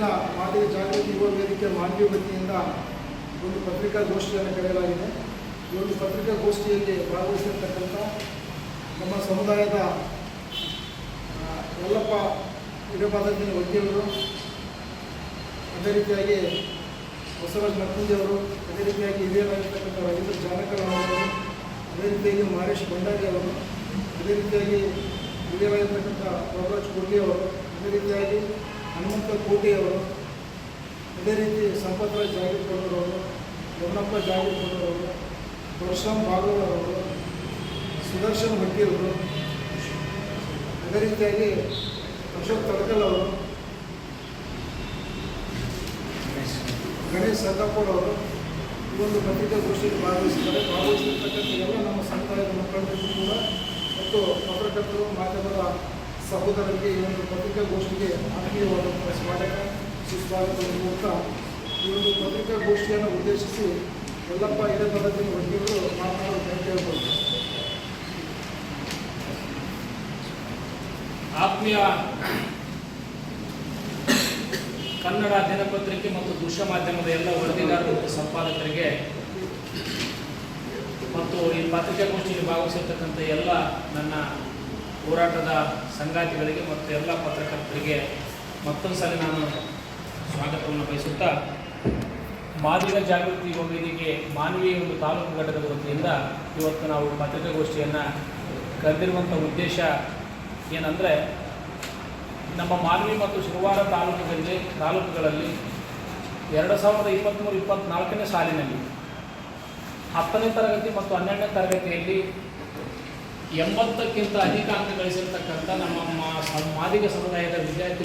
ಜಾಗೃತಿ ಯುವ ವೇದಿಕೆ ಮಾಂಡ್ಯ ವತಿಯಿಂದ ಒಂದು ಪತ್ರಿಕಾಗೋಷ್ಠಿಯನ್ನು ಕರೆಯಲಾಗಿದೆ. ಈ ಒಂದು ಪತ್ರಿಕಾಗೋಷ್ಠಿಯಲ್ಲಿ ಭಾಗವಹಿಸಿರ್ತಕ್ಕಂಥ ನಮ್ಮ ಸಮುದಾಯದ ಯಲ್ಲಪ್ಪ ಇಡಪಾದಿನ ವೈದ್ಯವರು ಅದೇ ರೀತಿಯಾಗಿ ಬಸವರಾಜ್ ಅವರು, ಅದೇ ರೀತಿಯಾಗಿ ಹಿರಿಯರಾಗಿರ್ತಕ್ಕಂಥ ರವೀಂದ್ರ ಜಾನಕರ್ ಅವರು, ಅದೇ ರೀತಿಯಾಗಿ ಮಹೇಶ್ ಭಂಡಾರಿ ಅವರು, ಅದೇ ರೀತಿಯಾಗಿ ಹಿರಿಯರಾಗಿರ್ತಕ್ಕಂಥ ಪ್ರಭರಾಜ್ ಕೋಟಿ ಅವರು, ಅದೇ ರೀತಿಯಾಗಿ ಹನುಮಂತ ಕೋಟಿ ಅವರು ಅದೇ ರೀತಿ ಸಂಪತ್ರಾಜ್ ಜಾಗೀರ್ಕೊಂಡವರು ಯಮನಪ್ಪ ಜಾಗೀರ್ಕೊಂಡವರು ಪರಶುರಾಮ್ ಭಾಗವರವರು ಸುದರ್ಶನ್ ವಕೀಲರು ಅದೇ ರೀತಿಯಾಗಿ ಅಶೋಕ್ ತಡಕಲ್ ಅವರು, ಗಣೇಶ್ ಸಂಗಪ್ಪಡ್ ಅವರು, ಈ ಒಂದು ಪತ್ರಿಕಾಗೋಷ್ಠಿಯಲ್ಲಿ ಭಾಗವಹಿಸಿದ್ದಾರೆ. ಭಾಗವಹಿಸಿರ್ತಕ್ಕಂಥ ಎಲ್ಲ ನಮ್ಮ ಸಮುದಾಯದ ಮಕ್ಕಳಿಗೂ ಕೂಡ ಮತ್ತು ಪತ್ರಕರ್ತರು, ಮಾಧ್ಯಮದ ಸಹೋದರರಿಗೆ ಈ ಒಂದು ಪತ್ರಿಕಾಗೋಷ್ಠಿಗೆ ಆತ್ಮೀಯವಾದಂಥ ಸ್ವಾಗತ, ಸುಸ್ವಾಗತದ ಮೂಲಕ ಈ ಒಂದು ಪತ್ರಿಕಾಗೋಷ್ಠಿಯನ್ನು ಉದ್ದೇಶಿಸಿ ಎಲ್ಲಪ್ಪ ಹಿರೇಪದತ್ತಿನ ವಕೀಲರು ಮಾತನಾಡಲು ಕೇಳ್ಬೋದು ಆತ್ಮೀಯ ಕನ್ನಡ ದಿನಪತ್ರಿಕೆ ಮತ್ತು ದೃಶ್ಯ ಮಾಧ್ಯಮದ ಎಲ್ಲ ವರದಿಗಾರರು ಮತ್ತು ಸಂಪಾದಕರಿಗೆ ಮತ್ತು ಈ ಪತ್ರಿಕಾಗೋಷ್ಠಿಯಲ್ಲಿ ಭಾಗವಹಿಸಿರ್ತಕ್ಕಂಥ ಎಲ್ಲ ನನ್ನ ಹೋರಾಟದ ಸಂಗಾತಿಗಳಿಗೆ ಮತ್ತು ಎಲ್ಲ ಪತ್ರಕರ್ತರಿಗೆ ಮತ್ತೊಂದು ಸಲ ನಾನು ಸ್ವಾಗತವನ್ನು ಬಯಸುತ್ತಾ, ಮಾದಿಗ ಜಾಗೃತಿ ವೇದಿಕೆ ಮಾನವೀಯ ಒಂದು ತಾಲೂಕು ಘಟಕದ ವತಿಯಿಂದ ಇವತ್ತು ನಾವು ಪತ್ರಿಕಾಗೋಷ್ಠಿಯನ್ನು ಕರೆದಿರುವಂಥ ಉದ್ದೇಶ ಏನಂದರೆ, ನಮ್ಮ ಮಾನವೀಯ ಮತ್ತು ಶುರುವಾರ ತಾಲೂಕುಗಳಲ್ಲಿ ತಾಲೂಕುಗಳಲ್ಲಿ ಎರಡು ಸಾವಿರದ ಇಪ್ಪತ್ತ್ಮೂರು ಇಪ್ಪತ್ತ್ನಾಲ್ಕನೇ ಸಾಲಿನಲ್ಲಿ ಹತ್ತನೇ ತರಗತಿ ಮತ್ತು ಹನ್ನೆರಡನೇ ತರಗತಿಯಲ್ಲಿ ಎಂಬತ್ತಕ್ಕಿಂತ ಅಧಿಕ ಅಂಕ ಗಳಿಸಿರ್ತಕ್ಕಂಥ ನಮ್ಮ ಮಾದಿಗ ಸಮುದಾಯದ ವಿದ್ಯಾರ್ಥಿ